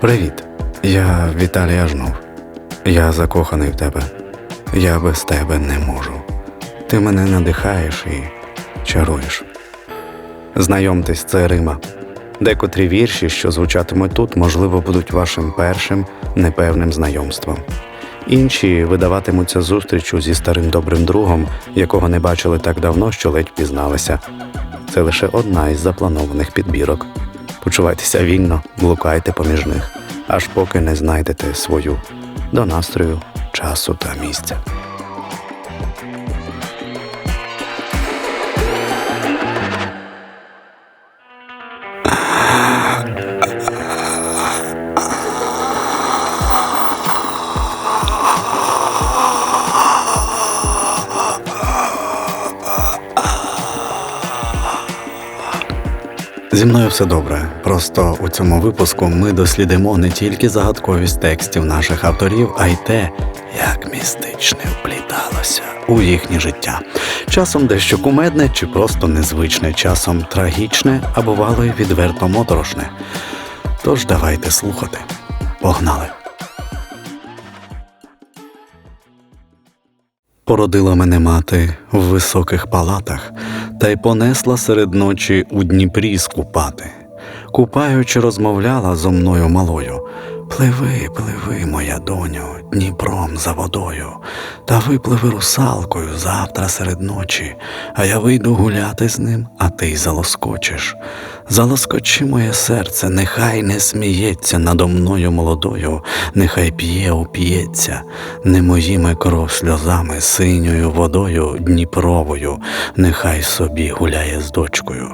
Привіт, я Віталій Ажнов. Я закоханий в тебе. Я без тебе не можу. Ти мене надихаєш і чаруєш. Знайомтесь, це Рима. Декотрі вірші, що звучатимуть тут, можливо, будуть вашим першим непевним знайомством. Інші видаватимуться зустрічю зі старим добрим другом, якого не бачили так давно, що ледь пізналися. Це лише одна із запланованих підбірок. Почувайтеся вільно, блукайте поміж них, аж поки не знайдете свою до настрою, часу та місця. Зі мною все добре. Просто у цьому випуску ми дослідимо не тільки загадковість текстів наших авторів, а й те, як містичне впліталося у їхнє життя. Часом дещо кумедне чи просто незвичне, часом трагічне, а бувало й відверто моторошне. Тож давайте слухати. Погнали! Породила мене мати в високих палатах, та й понесла серед ночі у Дніпрі скупати. Купаючи, розмовляла зо мною малою. Пливи, пливи, моя доню, Дніпром за водою, та випливи русалкою завтра серед ночі, а я вийду гуляти з ним, а ти й залоскочиш. Залоскочи моє серце, нехай не сміється надо мною молодою, нехай п'є, уп'ється, не моїми кров сльозами, синьою водою Дніпровою, нехай собі гуляє з дочкою.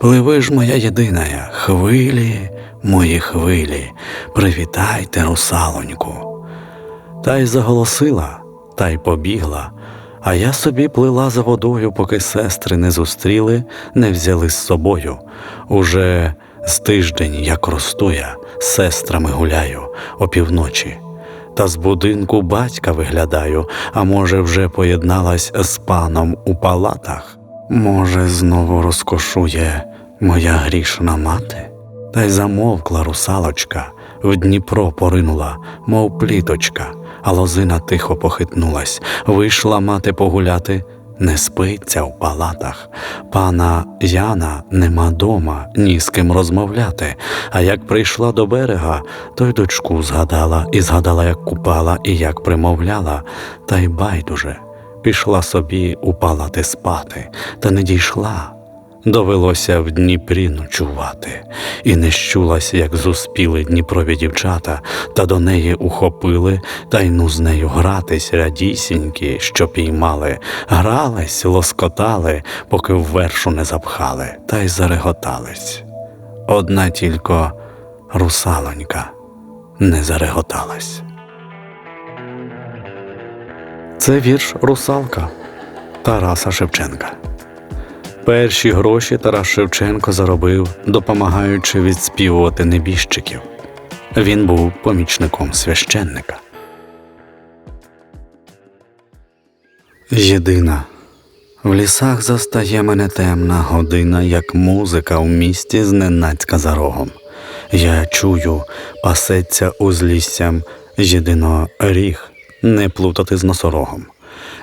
Пливи ж моя єдиная, хвилі, мої хвилі, привітайте, русалоньку. Та й заголосила, та й побігла. А я собі плила за водою, поки сестри не зустріли, не взяли з собою. Уже з тиждень, як росту я, сестрами гуляю опівночі. Та з будинку батька виглядаю, а може, вже поєдналась з паном у палатах? Може, знову розкошує моя грішна мати? Та й замовкла русалочка, в Дніпро поринула, мов пліточка, а лозина тихо похитнулась, вийшла мати погуляти, не спиться в палатах. Пана Яна нема дома, ні з ким розмовляти. А як прийшла до берега, то й дочку згадала, і згадала, як купала і як примовляла, та й байдуже. Пішла собі у палати спати, та не дійшла. Довелося в Дніпрі ночувати, і не щулась, як зуспіли Дніпрові дівчата, та до неї ухопили, та й ну з нею гратись радісінькі, що піймали, грались, лоскотали, поки в вершу не запхали, та й зареготались. Одна тільки русалонька не зареготалась. Це вірш Русалка Тараса Шевченка. Перші гроші Тарас Шевченко заробив, допомагаючи відспівувати небіжчиків. Він був помічником священника. Єдина в лісах застає мене темна година, як музика в місті зненацька за рогом. Я чую, пасеться узліссям єдино ріг, не плутати з носорогом.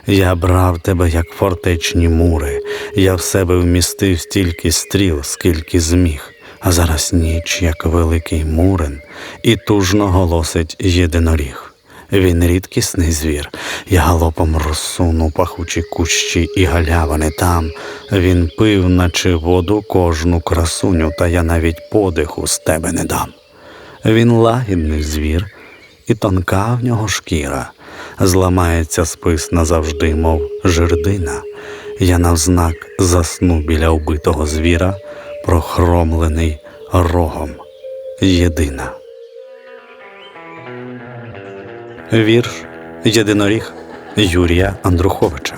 Я брав тебе, як фортечні мури, я в себе вмістив стільки стріл, скільки зміг, а зараз ніч, як великий мурин, і тужно голосить єдиноріг. Він рідкісний звір, я галопом розсуну пахучі кущі і галявини там. Він пив, наче воду кожну красуню, та я навіть подиху з тебе не дам. Він лагідний звір, і тонка в нього шкіра зламається спис назавжди, мов жердина. Я навзнак засну біля вбитого звіра, прохромлений рогом єдина. Вірш Єдиноріг Юрія Андруховича.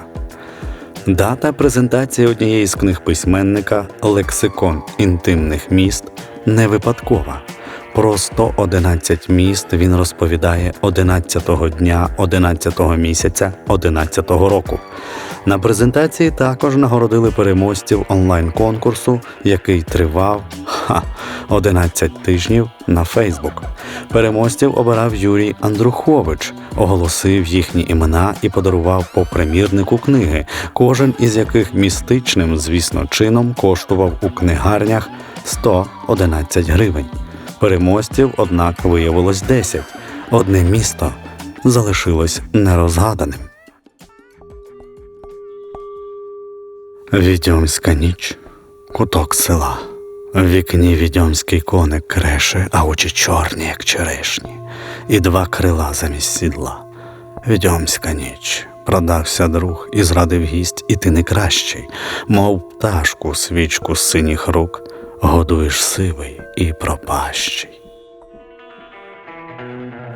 Дата презентації однієї з книг письменника Лексикон інтимних міст не випадкова. Про 111 міст він розповідає 11-го дня 11-го місяця 11-го року. На презентації також нагородили переможців онлайн-конкурсу, який тривав ха, 11 тижнів на Фейсбук. Переможців обирав Юрій Андрухович, оголосив їхні імена і подарував по примірнику книги, кожен із яких містичним, звісно, чином коштував у книгарнях 111 гривень. Переможців, однак, виявилось 10. Одне місто залишилось нерозгаданим. Відьомська ніч, куток села. В вікні відьомський коник креше, а очі чорні, як черешні, і два крила замість сідла. Відьомська ніч, продався друг і зрадив гість, і ти не кращий, мов пташку свічку з синіх рук, годуєш сивий і пропащий.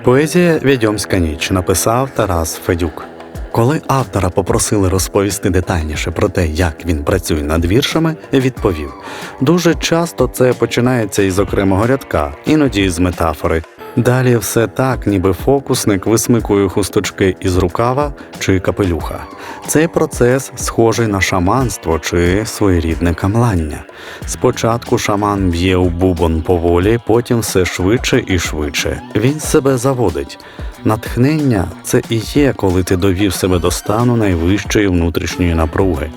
Поезія Відьомська ніч написав Тарас Федюк. Коли автора попросили розповісти детальніше про те, як він працює над віршами, відповів: дуже часто це починається із окремого рядка, іноді з метафори. Далі все так, ніби фокусник висмикує хусточки із рукава чи капелюха. Цей процес схожий на шаманство чи своєрідне камлання. Спочатку шаман б'є у бубон поволі, потім все швидше і швидше. Він себе заводить. Натхнення це і є, коли ти довів себе до стану найвищої внутрішньої напруги.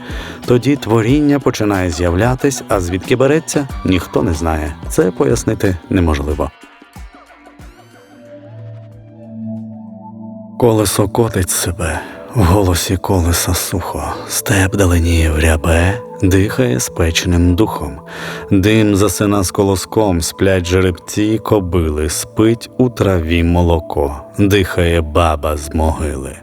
Тоді творіння починає з'являтись, а звідки береться, ніхто не знає. Це пояснити неможливо. Колесо котить себе, в голосі колеса сухо, степ даленіє в рябе, дихає спеченим духом, дим засина з колоском, сплять жеребці, кобили, спить у траві молоко, дихає баба з могили,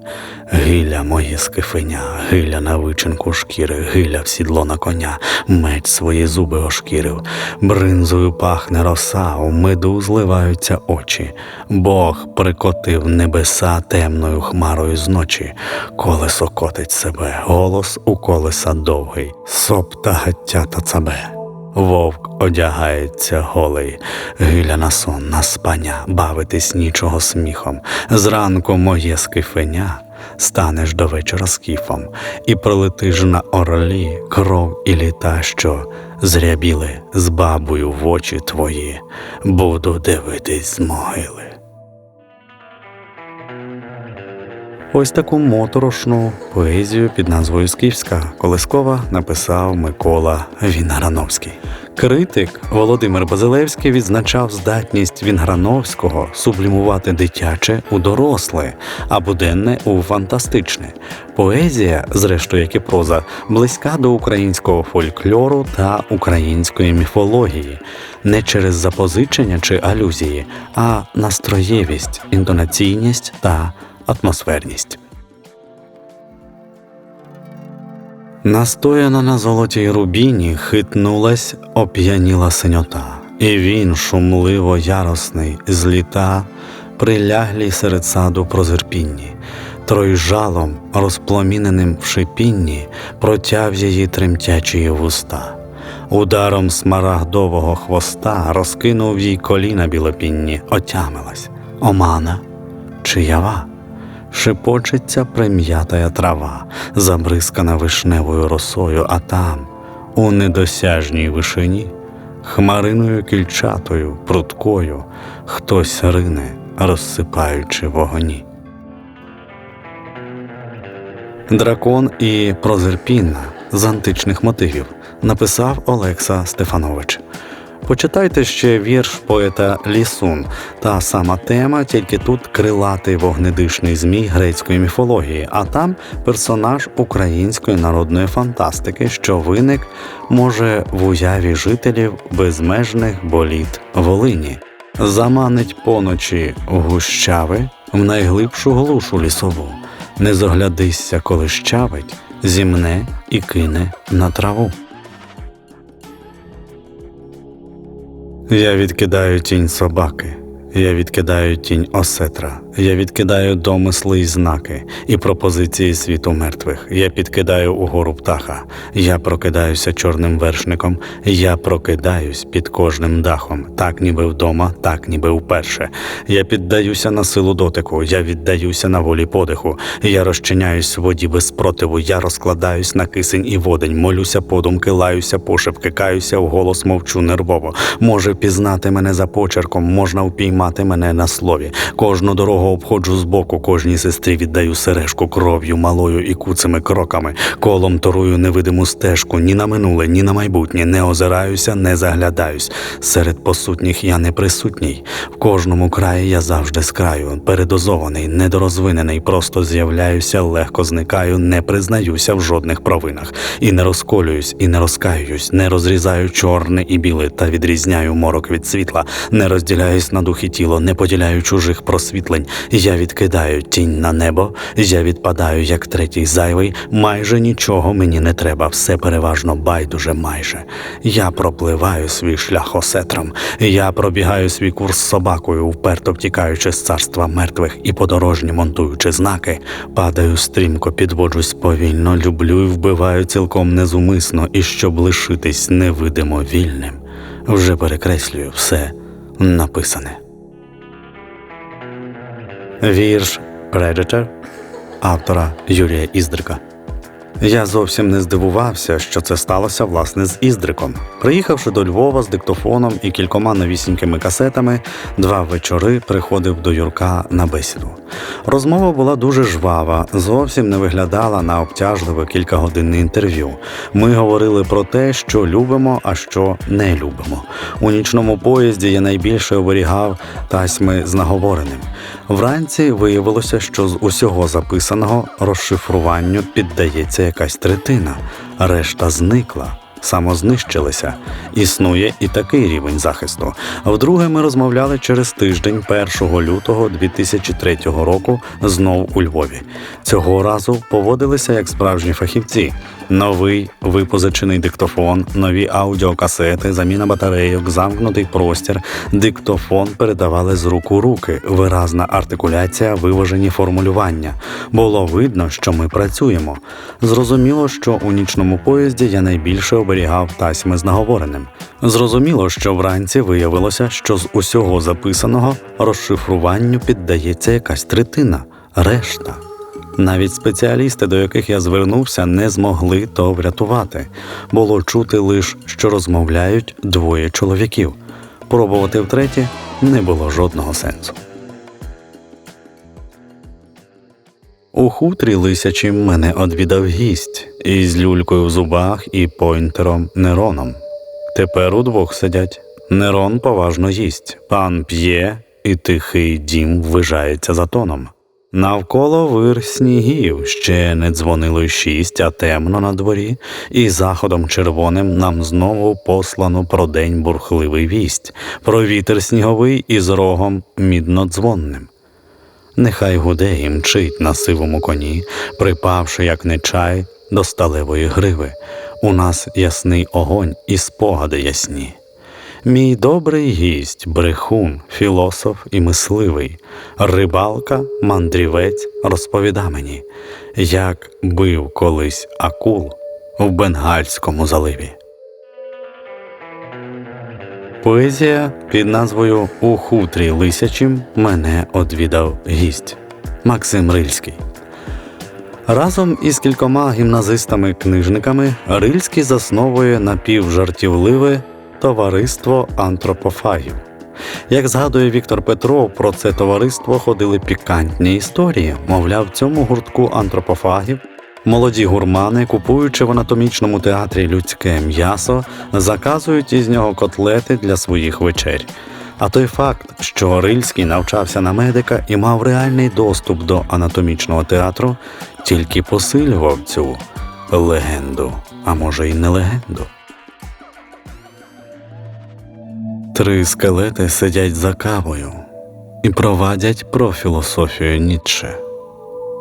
гиля моє скифеня, гиля на вичинку шкіри, гиля в сідло на коня, меч свої зуби ошкірив, бринзою пахне роса, у меду зливаються очі. Бог прикотив небеса темною хмарою зночі, колесо котить себе, голос у колеса довгий, соп та гаття та цабе. Вовк одягається голий, гиля на сон, на спання, бавитись нічого сміхом. Зранку моє скифеня, станеш до вечора скіфом, і пролетиш на орлі кров і літа, що зрябіли з бабою в очі твої, буду дивитись з могили. Ось таку моторошну поезію під назвою Скіфська Колескова написав Микола Вінграновський. Критик Володимир Базилевський відзначав здатність Вінграновського сублімувати дитяче у доросле, а буденне у фантастичне. Поезія, зрештою, як і проза, близька до українського фольклору та української міфології, не через запозичення чи алюзії, а настроєвість, інтонаційність та атмосферність. Настояна на золотій рубіні хитнулась оп'яніла синьота, і він, шумливо яросний, з літа, приляглій серед саду прозерпінні, тройжалом, розпломіненим в шипінні, протяв її тремтячі вуста. Ударом смарагдового хвоста розкинув їй коліна білопінні, отямилась. Омана? Чи ява шепочеться прим'ятая трава, забризкана вишневою росою, а там, у недосяжній вишині, хмариною кільчатою, пруткою, хтось рине, розсипаючи вогоні. Дракон і Прозерпінна з античних мотивів написав Олекса Стефанович. Почитайте ще вірш поета Лісун, та сама тема, тільки тут крилатий вогнедишний змій грецької міфології, а там персонаж української народної фантастики, що виник може в уяві жителів безмежних боліт Волині, заманить поночі гущави в найглибшу глушу лісову. Не зоглядися, коли щавить, зімне і кине на траву. Я відкидаю тінь собаки, я відкидаю тінь осетра, Я відкидаю домисли й знаки і пропозиції світу мертвих. Я підкидаю угору птаха. Я прокидаюся чорним вершником. Я прокидаюсь під кожним дахом, так ніби вдома, так ніби вперше. Я піддаюся на силу дотику. Я віддаюся на волі подиху. Я розчиняюсь в воді без спротиву. Я розкладаюсь на кисень і водень. Молюся подумки, лаюся, пошепки, каюся, вголос мовчу нервово. Може пізнати мене за почерком, можна впіймати мене на слові. Кожну дорогу обходжу збоку, кожній сестрі віддаю сережку кров'ю, малою і куцими кроками. Колом торую невидиму стежку ні на минуле, ні на майбутнє. Не озираюся, не заглядаюсь. Серед посутніх я не присутній. В кожному краї я завжди з краю, передозований, недорозвинений, просто з'являюся, легко зникаю, не признаюся в жодних провинах. І не розколююсь, і не розкаююсь, не розрізаю чорне і біле та відрізняю морок від світла, не розділяюсь на дух і тіло, не поділяю чужих просвітлень. Я відкидаю тінь на небо, я відпадаю як третій зайвий. Майже нічого мені не треба, все переважно байдуже майже. Я пропливаю свій шлях осетром, я пробігаю свій курс собакою, вперто втікаючи з царства мертвих і подорожні монтуючи знаки, падаю стрімко, підводжусь повільно, люблю і вбиваю цілком незумисно, і щоб лишитись невидимо вільним, вже перекреслюю все написане. Вірш Predator автора Юрія Іздрика. Я зовсім не здивувався, що це сталося власне з Іздриком. Приїхавши до Львова з диктофоном і кількома новісінькими касетами, два вечори приходив до Юрка на бесіду. Розмова була дуже жвава, зовсім не виглядала на обтяжливе кількагодинне інтерв'ю. Ми говорили про те, що любимо, а що не любимо. У нічному поїзді я найбільше оберігав тасьми з наговореним. Вранці виявилося, що з усього записаного розшифруванню піддається якась третина, решта зникла. Самознищилися. Існує і такий рівень захисту. Вдруге, ми розмовляли через тиждень 1 лютого 2003 року знов у Львові. Цього разу поводилися як справжні фахівці. Новий випозичений диктофон, нові аудіокасети, заміна батарейок, замкнутий простір. Диктофон передавали з рук у руки, виразна артикуляція, виважені формулювання. Було видно, що ми працюємо. Зрозуміло, що у нічному поїзді я найбільше оберігав тасьми з наговореним. Зрозуміло, що вранці виявилося, що з усього записаного розшифруванню піддається якась третина, решта. Навіть спеціалісти, до яких я звернувся, не змогли то врятувати. Було чути лише, що розмовляють двоє чоловіків. Пробувати втретє не було жодного сенсу. У хутрі лисячим мене одвідав гість із люлькою в зубах і пойнтером Нероном. Тепер удвох сидять. Нерон поважно їсть, пан п'є, і тихий дім ввижається за тоном. Навколо вир снігів ще не дзвонило шість, а темно на дворі, і заходом червоним нам знову послано про день бурхливий вість, про вітер сніговий із рогом міднодзвонним. Нехай гуде і мчить на сивому коні, припавши, як нечай, до сталевої гриви. У нас ясний огонь і спогади ясні. Мій добрий гість, брехун, філософ і мисливий, рибалка, мандрівець розповіда мені, як бив колись акул в Бенгальському заливі. Поезія під назвою У хутрі лисячим мене одвідав гість Максим Рильський. Разом із кількома гімназистами-книжниками Рильський засновує напівжартівливе товариство антропофагів. Як згадує Віктор Петров, про це товариство ходили пікантні історії. Мовляв, в цьому гуртку антропофагів молоді гурмани, купуючи в анатомічному театрі людське м'ясо, заказують із нього котлети для своїх вечерь. А той факт, що Рильський навчався на медика і мав реальний доступ до анатомічного театру, тільки посилював цю легенду, а може й не легенду. Три скелети сидять за кавою і провадять про філософію Ніцше.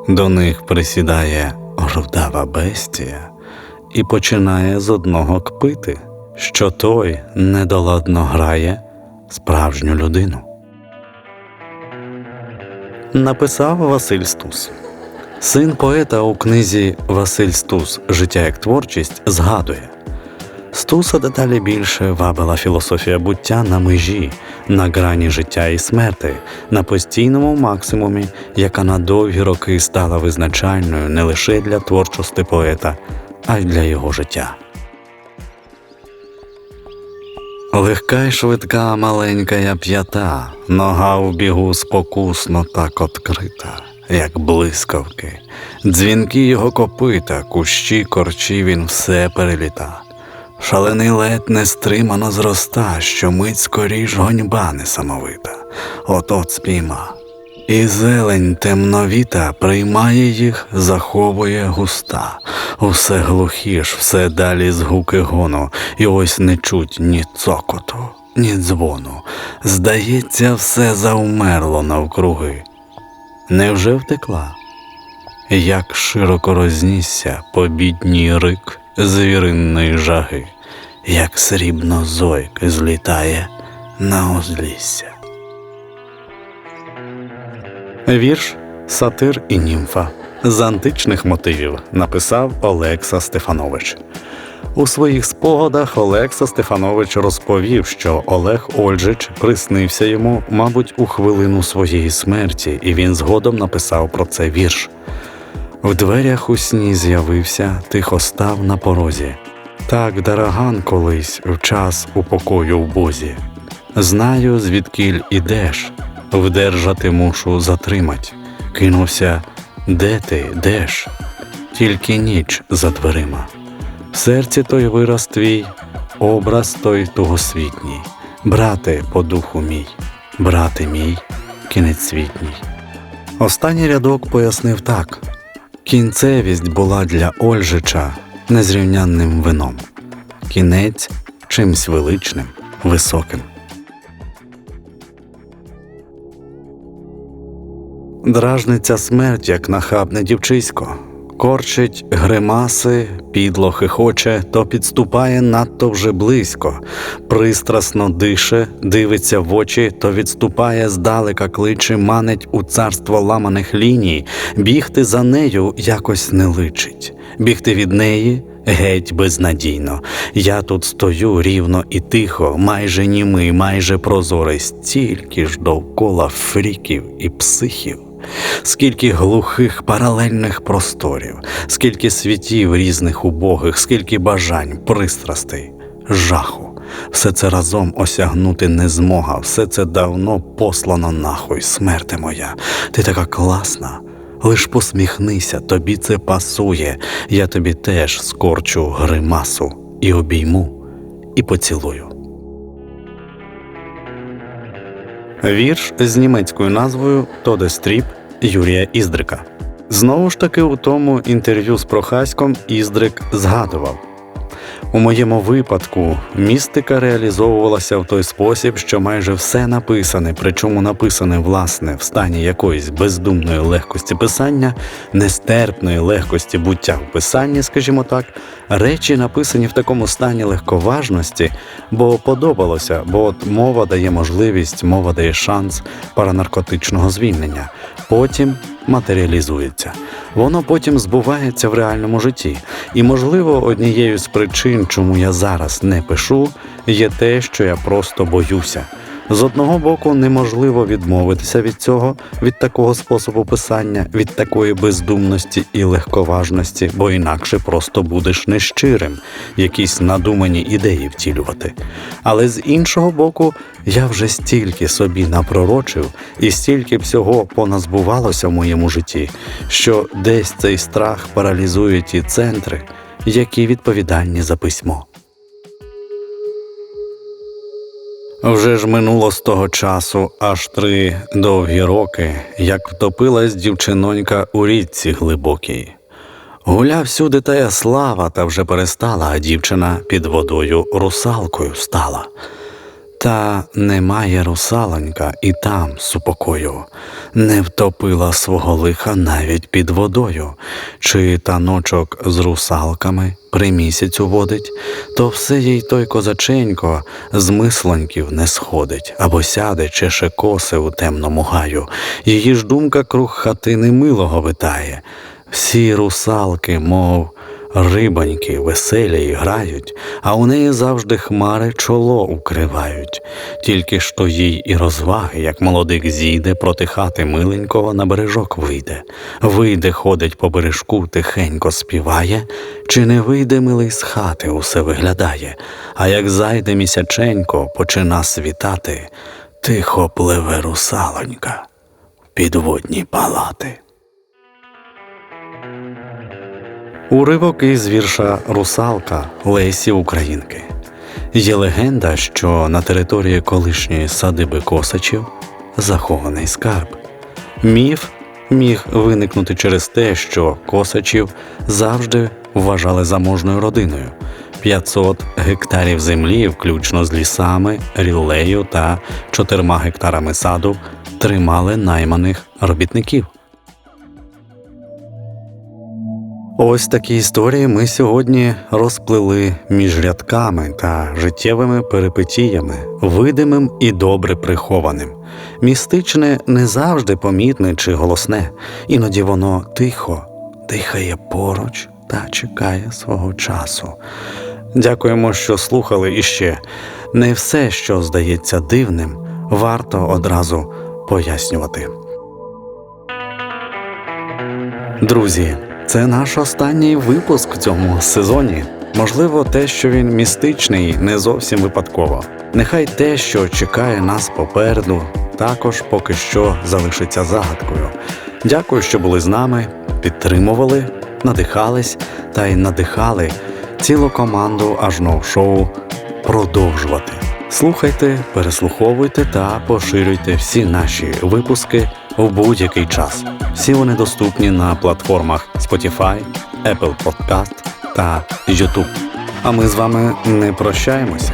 До них присідає рудава бестія і починає з одного кпити, що той недоладно грає справжню людину. написав Василь Стус. Син поета у книзі Василь Стус Життя як творчість згадує. Стуса деталі більше вабила філософія буття на межі, на грані життя і смерти, на постійному максимумі, яка на довгі роки стала визначальною не лише для творчості поета, а й для його життя. Легка й швидка маленька я п'ята, нога в бігу спокусно так открита, як блискавки, дзвінки його копита, кущі корчі він все переліта. Шалений лед нестримано зроста, що мить скоріш гоньба несамовита, от-от спійма. І зелень темновіта приймає їх, заховує густа, усе глухіш, все далі згуки гону, і ось не чуть ні цокоту, ні дзвону. Здається, все заумерло навкруги. Невже втекла? Як широко рознісся побідній рик звіринної жаги, як срібно зойк злітає на узлісся. Вірш Сатир і німфа з античних мотивів написав Олекса Стефанович. У своїх спогадах Олекса Стефанович розповів, що Олег Ольжич приснився йому, мабуть, у хвилину своєї смерті, і він згодом написав про це вірш. В дверях у сні з'явився, тихо став на порозі. Так дараган колись в час у покою в бозі. Знаю, звідкіль ідеш, вдержати мушу затримать. Кинувся, де ти, де ж? Тільки ніч за дверима. В серці той вираз твій, образ той тугосвітній. Брате по духу мій, брате мій, кінець світній. Останній рядок пояснив так: кінцевість була для Ольжича незрівнянним вином, кінець чимсь величним, високим. Дражниця смерть, як нахабне дівчисько, корчить гримаси, підло хихоче, то підступає надто вже близько, пристрасно дише, дивиться в очі, то відступає здалека кличе, манить у царство ламаних ліній, бігти за нею якось не личить, бігти від неї. Геть безнадійно. Я тут стою рівно і тихо, майже німий, майже прозорий, стільки ж довкола фріків і психів. Скільки глухих паралельних просторів, скільки світів різних убогих, скільки бажань, пристрастей, жаху. Все це разом осягнути не змога, все це давно послано нахуй, смерти моя. Ти така класна. Лиш посміхнися, тобі це пасує, я тобі теж скорчу гримасу і обійму, і поцілую. Вірш з німецькою назвою Тоде Стріп Юрія Іздрика. Знову ж таки, у тому інтерв'ю з Прохаськом Іздрик згадував. У моєму випадку містика реалізовувалася в той спосіб, що майже все написане, причому написане власне в стані якоїсь бездумної легкості писання, нестерпної легкості буття в писанні, скажімо так, речі написані в такому стані легковажності, бо подобалося, бо от мова дає можливість, мова дає шанс паранаркотичного звільнення. Потім матеріалізується. Воно потім збувається в реальному житті. І, можливо, однією з причин, чому я зараз не пишу, є те, що я просто боюся. З одного боку, неможливо відмовитися від цього, від такого способу писання, від такої бездумності і легковажності, бо інакше просто будеш нещирим, якісь надумані ідеї втілювати. Але з іншого боку, я вже стільки собі напророчив і стільки всього поназбувалося в моєму житті, що десь цей страх паралізує ті центри, які відповідальні за письмо. Вже ж минуло з того часу аж три довгі роки, як втопилась дівчинонька у річці глибокій. Гуляв всюди тая слава, та вже перестала, а дівчина під водою русалкою стала. Та немає русалонька і там супокою, не втопила свого лиха навіть під водою, чи таночок з русалками при місяцю водить, то все їй той козаченько з мислоньків не сходить, або сяде, чеше коси у темному гаю, її ж думка круг хатини милого витає. Всі русалки, мов рибоньки, веселі й грають, а у неї завжди хмари чоло укривають. Тільки то їй і розваги, як молодик зійде, проти хати миленького на бережок вийде. Вийде, ходить по бережку, тихенько співає, чи не вийде милий з хати, усе виглядає, а як зайде місяченько, почина світати, тихо пливе русалонька в підводні палати. Уривок із вірша Русалка Лесі Українки. Є легенда, що на території колишньої садиби Косачів захований скарб. Міф міг виникнути через те, що Косачів завжди вважали заможною родиною. 500 гектарів землі, включно з лісами, ріллею та 4 гектарами саду, тримали найманих робітників. Ось такі історії ми сьогодні розплели між рядками та життєвими перипетіями, видимим і добре прихованим. Містичне не завжди помітне чи голосне, іноді воно тихо дихає поруч та чекає свого часу. Дякуємо, що слухали іще. Не все, що здається дивним, варто одразу пояснювати. Друзі, це наш останній випуск в цьому сезоні. Можливо, те, що він містичний, не зовсім випадково. Нехай те, що чекає нас попереду, також поки що залишиться загадкою. Дякую, що були з нами, підтримували, надихались та й надихали цілу команду Ажнов шоу продовжувати. Слухайте, переслуховуйте та поширюйте всі наші випуски в будь-який час. Всі вони доступні на платформах Spotify, Apple Podcast та YouTube. А ми з вами не прощаємося.